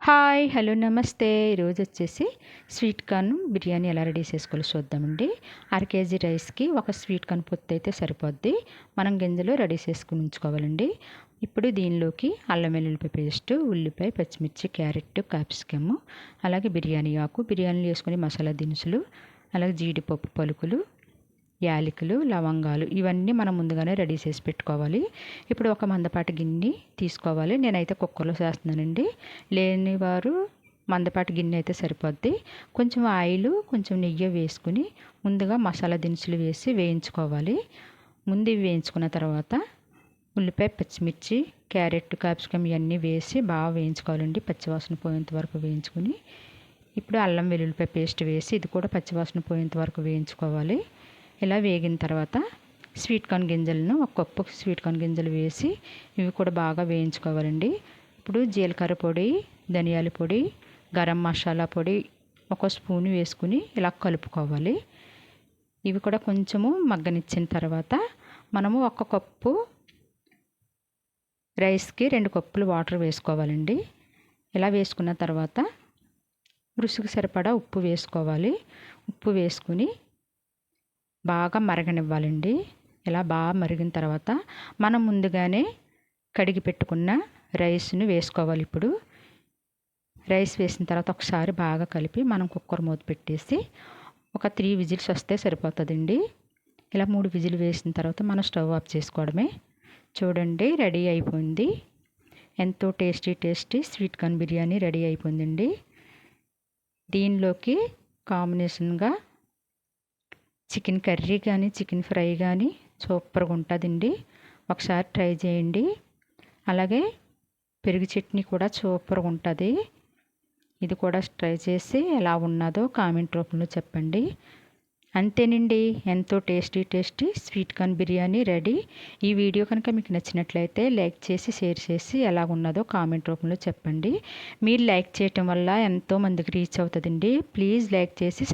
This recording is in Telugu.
హాయ్ హలో నమస్తే. ఈరోజు వచ్చేసి స్వీట్ కార్న్ బిర్యానీ ఎలా రెడీ చేసుకోవాలో చూద్దామండి. అర కేజీ రైస్కి ఒక స్వీట్ కార్న్ పొత్తు అయితే సరిపోద్ది. మనం గింజలు రెడీ చేసుకుని ఉంచుకోవాలండి. ఇప్పుడు దీనిలోకి అల్లం వెల్లుల్లిపాయ పేస్ట్ ఉల్లిపాయ పచ్చిమిర్చి క్యారెట్ క్యాప్సికమ్ అలాగే బిర్యానీ ఆకు. బిర్యానీలు వేసుకుని మసాలా దినుసులు అలాగే జీడిపప్పు పలుకులు యాలకులు లవంగాలు ఇవన్నీ మనం ముందుగానే రెడీ చేసి పెట్టుకోవాలి. ఇప్పుడు ఒక మందపాటి గిన్నె తీసుకోవాలి. నేనైతే కుక్కర్లో చేస్తున్నానండి. లేని వారు మందపాటి గిన్నె అయితే సరిపోద్ది. కొంచెం ఆయిల్ కొంచెం నెయ్యి వేసుకుని ముందుగా మసాలా దినుసులు వేసి వేయించుకోవాలి. ముందు వేయించుకున్న తర్వాత ఉల్లిపాయ పచ్చిమిర్చి క్యారెట్ క్యాప్సికమ్ ఇవన్నీ వేసి బాగా వేయించుకోవాలండి. పచ్చివాసన పోయేంత వరకు వేయించుకుని. ఇప్పుడు అల్లం వెల్లుల్లిపాయ పేస్ట్ వేసి ఇది కూడా పచ్చివాసన పోయేంత వరకు వేయించుకోవాలి. ఇలా వేగిన తర్వాత స్వీట్ కార్న్ గింజలను ఒక కప్పు స్వీట్ కార్న్ గింజలు వేసి ఇవి కూడా బాగా వేయించుకోవాలండి. ఇప్పుడు జీలకర్ర పొడి ధనియాల పొడి గరం మసాలా పొడి ఒక స్పూన్ వేసుకుని ఇలా కలుపుకోవాలి. ఇవి కూడా కొంచెము మగ్గనిచ్చిన తర్వాత మనము ఒక కప్పు రైస్కి రెండు కప్పులు వాటర్ వేసుకోవాలండి. ఇలా వేసుకున్న తర్వాత రుచికి సరిపడా ఉప్పు వేసుకోవాలి. ఉప్పు వేసుకుని బాగా మరగనివ్వాలండి. ఇలా బాగా మరిగిన తర్వాత మనం ముందుగానే కడిగి పెట్టుకున్న రైస్ను వేసుకోవాలి ఇప్పుడు. రైస్ వేసిన తర్వాత ఒకసారి బాగా కలిపి మనం కుక్కర్ మూత పెట్టేసి ఒక త్రీ విజిల్స్ వస్తే సరిపోతుందండి. ఇలా మూడు విజిల్ వేసిన తర్వాత మనం స్టవ్ ఆఫ్ చేసుకోవడమే. చూడండి రెడీ అయిపోయింది. ఎంతో tasty tasty sweet corn biryani ready అయిపోయిందండి. దీనిలోకి కాంబినేషన్గా చికెన్ కర్రీ కానీ చికెన్ ఫ్రై కానీ సూపర్గా ఉంటుందండి. ఒకసారి ట్రై చేయండి. అలాగే పెరుగు చట్నీ కూడా సూపర్గా ఉంటుంది. ఇది కూడా ట్రై చేసి ఎలా ఉన్నదో కామెంట్ రూపంలో చెప్పండి. అంతేనండి. ఎంతో tasty tasty sweet corn biryani ready. ఈ వీడియో కనుక మీకు నచ్చినట్లయితే లైక్ చేసి షేర్ చేసి ఎలా ఉన్నదో కామెంట్ రూపంలో చెప్పండి. మీరు లైక్ చేయటం వల్ల ఎంతో మందికి రీచ్ అవుతుందండి. ప్లీజ్ లైక్ చేసి